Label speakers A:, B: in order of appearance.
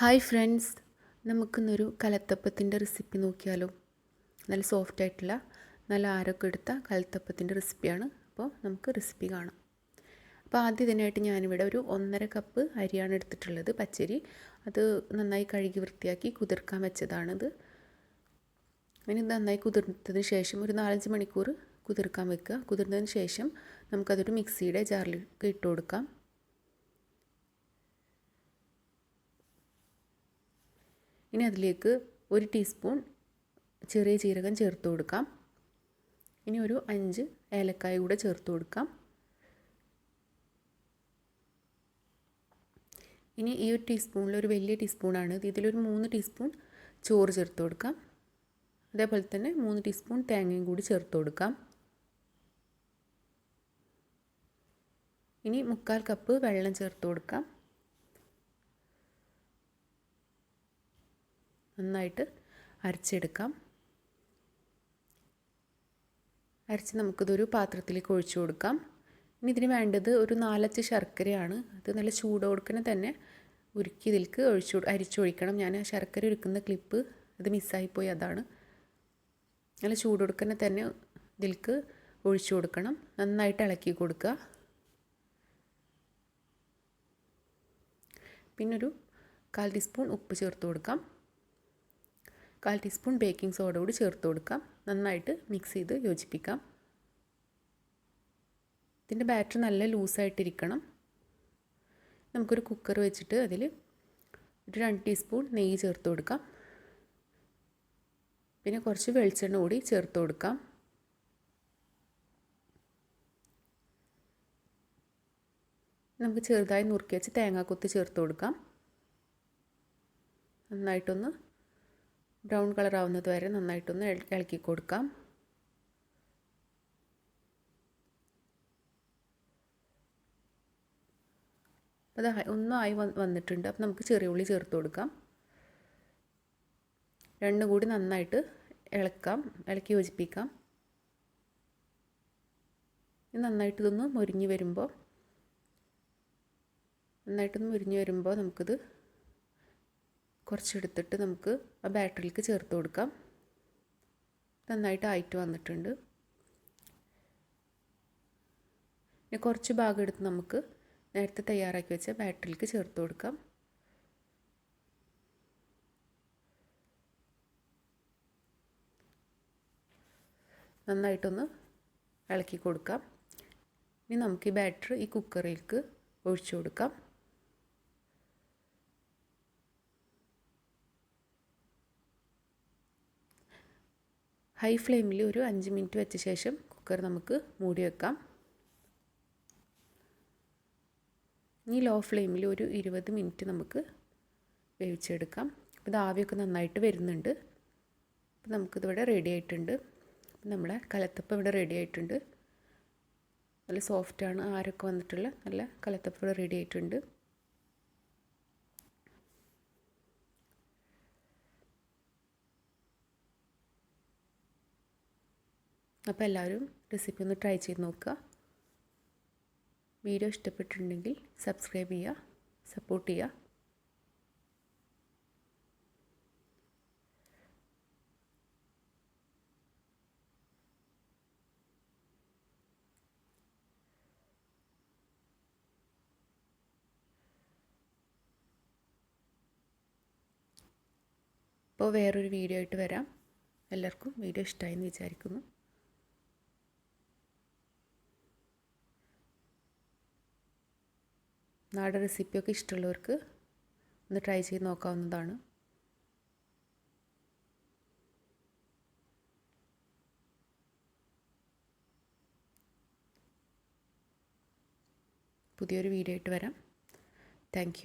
A: Hi friends. നമുക്കിന്നൊരു കലത്തപ്പത്തിന്റെ recipe നോക്കിയാലോ. നല്ല സോഫ്റ്റ് ആയിട്ടുള്ള നല്ല ആരൊക്കെ എടുത്ത കലത്തപ്പത്തിന്റെ റെസിപ്പിയാണ്. അപ്പോൾ നമുക്ക് റെസിപ്പി കാണാം. അപ്പോൾ ആദ്യം ഇതിനായിട്ട് ഞാനിവിടെ ഒരു ഒന്നര കപ്പ് അരിയാണ് എടുത്തിട്ടുള്ളത് പച്ചരി. അത് നന്നായി കഴുകി വൃത്തിയാക്കി കുതിർക്കാൻ വെച്ചതാണിത്. ഇനി നന്നായി കുതിർത്തതിന് ശേഷം ഒരു നാലഞ്ച് മണിക്കൂർ കുതിർക്കാൻ വെക്കുക. കുതിർന്നതിന് ശേഷം നമുക്കതൊരു മിക്സിയുടെ ജാറിലേക്ക് ഇട്ട് കൊടുക്കാം. ഇനി അതിലേക്ക് ഒരു ടീസ്പൂൺ ചെറിയ ജീരകം ചേർത്ത് കൊടുക്കാം. ഇനി ഒരു അഞ്ച് ഏലക്കായ കൂടെ ചേർത്ത് കൊടുക്കാം. ഇനി ഈ ഒരു ടീസ്പൂണിൽ ഒരു വലിയ ടീസ്പൂണാണ്. ഇതിലൊരു മൂന്ന് ടീസ്പൂൺ ചോറ് ചേർത്ത് കൊടുക്കാം. അതേപോലെ തന്നെ മൂന്ന് ടീസ്പൂൺ തേങ്ങയും കൂടി ചേർത്ത് കൊടുക്കാം. ഇനി മുക്കാൽ കപ്പ് വെള്ളം ചേർത്ത് കൊടുക്കാം. നന്നായിട്ട് അരച്ചെടുക്കാം. അരച്ച് നമുക്കിതൊരു പാത്രത്തിലേക്ക് ഒഴിച്ചു കൊടുക്കാം. ഇനി ഇതിന് വേണ്ടത് ഒരു നാലച്ച് ശർക്കരയാണ്. അത് നല്ല ചൂടോടുക്കനെ തന്നെ ഉരുക്കി ഇതിലേക്ക് ഒഴിച്ചു അരിച്ചൊഴിക്കണം. ഞാൻ ശർക്കര ഉരുക്കുന്ന ക്ലിപ്പ് അത് മിസ്സായിപ്പോയി അതാണ്. നല്ല ചൂടോടുക്കനെ തന്നെ ഇതിലേക്ക് ഒഴിച്ചു കൊടുക്കണം. നന്നായിട്ട് ഇളക്കി കൊടുക്കുക. പിന്നൊരു കാൽ ടീസ്പൂൺ ഉപ്പ് ചേർത്ത് കൊടുക്കാം. കാൽ ടീസ്പൂൺ ബേക്കിംഗ് സോഡ കൂടി ചേർത്ത് കൊടുക്കാം. നന്നായിട്ട് മിക്സ് ചെയ്ത് യോജിപ്പിക്കാം. ഇതിന്റെ ബാറ്റർ നല്ല ലൂസായിട്ടിരിക്കണം. നമുക്കൊരു കുക്കർ വെച്ചിട്ട് അതിൽ ഒരു രണ്ട് ടീസ്പൂൺ നെയ്യ് ചേർത്ത് കൊടുക്കാം. പിന്നെ കുറച്ച് വെളിച്ചെണ്ണ കൂടി ചേർത്ത് കൊടുക്കാം. നമുക്ക് ചെറുതായി നുറുക്കി വെച്ച് തേങ്ങാക്കൊത്ത് ചേർത്ത് കൊടുക്കാം. നന്നായിട്ടൊന്ന് ബ്രൗൺ കളർ ആവുന്നത് വരെ നന്നായിട്ടൊന്ന് ഇളക്കി കൊടുക്കാം. അത് ഒന്നായി വന്നിട്ടുണ്ട്. അപ്പം നമുക്ക് ചെറിയ ഉള്ളി ചേർത്ത് കൊടുക്കാം. രണ്ടും കൂടി നന്നായിട്ട് ഇളക്കാം. ഇളക്കി യോജിപ്പിക്കാം. നന്നായിട്ട് ഇതൊന്ന് മുരിഞ്ഞ് വരുമ്പോൾ നന്നായിട്ടൊന്ന് മുരിഞ്ഞ് വരുമ്പോൾ നമുക്കിത് കുറച്ചെടുത്തിട്ട് നമുക്ക് ആ ബാറ്ററിയിലേക്ക് ചേർത്ത് കൊടുക്കാം. നന്നായിട്ട് ആയിട്ട് വന്നിട്ടുണ്ട്. പിന്നെ കുറച്ച് ഭാഗം എടുത്ത് നമുക്ക് നേരത്തെ തയ്യാറാക്കി വെച്ച ബാറ്ററിയിലേക്ക് ചേർത്ത് കൊടുക്കാം. നന്നായിട്ടൊന്ന് ഇളക്കി കൊടുക്കാം. ഇനി നമുക്ക് ഈ ബാറ്റർ ഈ കുക്കറിലേക്ക് ഒഴിച്ചു കൊടുക്കാം. ഹൈ ഫ്ലെയിമിൽ ഒരു അഞ്ച് മിനിറ്റ് വെച്ച ശേഷം കുക്കർ നമുക്ക് മൂടി വെക്കാം. ഇനി ലോ ഫ്ലെയിമിൽ ഒരു ഇരുപത് മിനിറ്റ് നമുക്ക് വേവിച്ചെടുക്കാം. അപ്പോൾ ഇത് ആവിയൊക്കെ നന്നായിട്ട് വരുന്നുണ്ട്. അപ്പോൾ നമുക്കിതിവിടെ റെഡി ആയിട്ടുണ്ട്. നമ്മളെ കലത്തപ്പം ഇവിടെ റെഡി ആയിട്ടുണ്ട്. നല്ല സോഫ്റ്റാണ് ആരൊക്കെ വന്നിട്ടുള്ള നല്ല കലത്തപ്പം ഇവിടെ റെഡി ആയിട്ടുണ്ട്. അപ്പോൾ എല്ലാവരും റെസിപ്പി ഒന്ന് ട്രൈ ചെയ്ത് നോക്കുക. വീഡിയോ ഇഷ്ടപ്പെട്ടിട്ടുണ്ടെങ്കിൽ സബ്സ്ക്രൈബ് ചെയ്യുക സപ്പോർട്ട് ചെയ്യുക. അപ്പോൾ വേറൊരു വീഡിയോ ആയിട്ട് വരാം. എല്ലാവർക്കും വീഡിയോ ഇഷ്ടമായി എന്ന് വിചാരിക്കുന്നു. നാടൻ റെസിപ്പിയൊക്കെ ഇഷ്ടമുള്ളവർക്ക് ഒന്ന് ട്രൈ ചെയ്ത് നോക്കാവുന്നതാണ്. പുതിയൊരു വീഡിയോ ആയിട്ട് വരാം. താങ്ക്